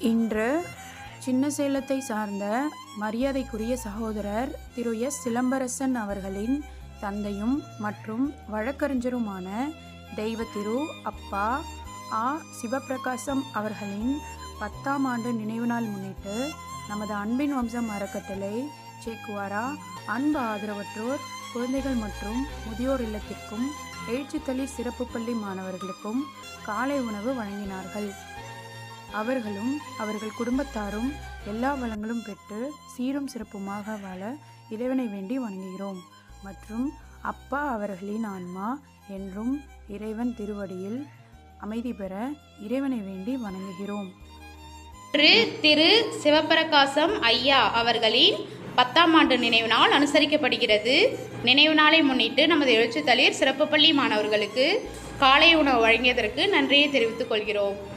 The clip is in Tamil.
இன்று சின்ன சேலத்தை சார்ந்த மரியாதைக்குரிய சகோதரர் திரு எஸ். சிலம்பரசன் அவர்களின் தந்தையும் மற்றும் வழக்கறிஞருமான தெய்வ திரு அப்பா ஆ. சிவபிரகாசம் அவர்களின் பத்தாம் ஆண்டு நினைவு நாள் முன்னிட்டு நமது அன்பின் வம்சம் அறக்கட்டளை சேக்குவாரா அன்பு ஆதரவற்றோர் குழந்தைகள் மற்றும் முதியோர் இல்லத்திற்கும் எழுச்சித்தளி சிறப்பு பள்ளி மாணவர்களுக்கும் காலை உணவு வழங்கினார்கள். அவர்களும் அவர்கள் குடும்பத்தாரும் எல்லா வளங்களும் பெற்று சீரும் சிறப்புமாக வாழ இறைவனை வேண்டி வணங்குகிறோம். மற்றும் அப்பா அவர்களின் ஆன்மா என்றும் இறைவன் திருவடியில் அமைதி பெற இறைவனை வேண்டி வணங்குகிறோம். திரு சிவபிரகாசம் ஐயா அவர்களின் பத்தாம் ஆண்டு நினைவு நாள் அனுசரிக்கப்படுகிறது. நினைவு நாளை முன்னிட்டு நமது எழுச்சித்தளிர் சிறப்பு பள்ளி மாணவர்களுக்கு காலை உணவு வழங்கியதற்கு நன்றியை தெரிவித்துக் கொள்கிறோம்.